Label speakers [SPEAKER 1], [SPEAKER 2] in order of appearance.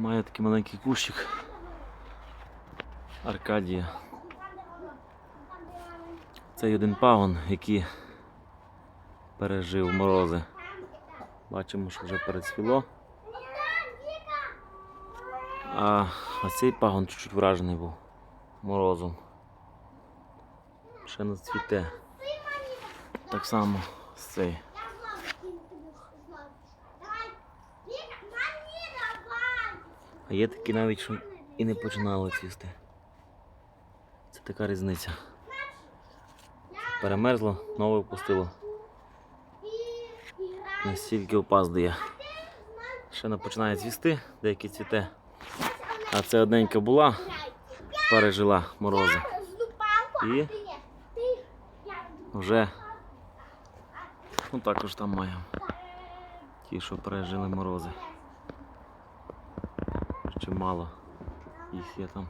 [SPEAKER 1] Має такий маленький кущик. Аркадія. Це один пагон, який пережив морози. Бачимо, що вже перецвіло. А ось цей пагон чуть-чуть вражений був морозом. Ще не цвіте. Так само з цей. А є такі навіть, що і не починали цвісти. Це така різниця. Перемерзло, нове впустило. Настільки опаздує. Ще не починає цвісти, деякі цвіте. А це одненька була, пережила морози. І вже ну також там маємо. Ті, що пережили морози. Ще мало. Їх є там.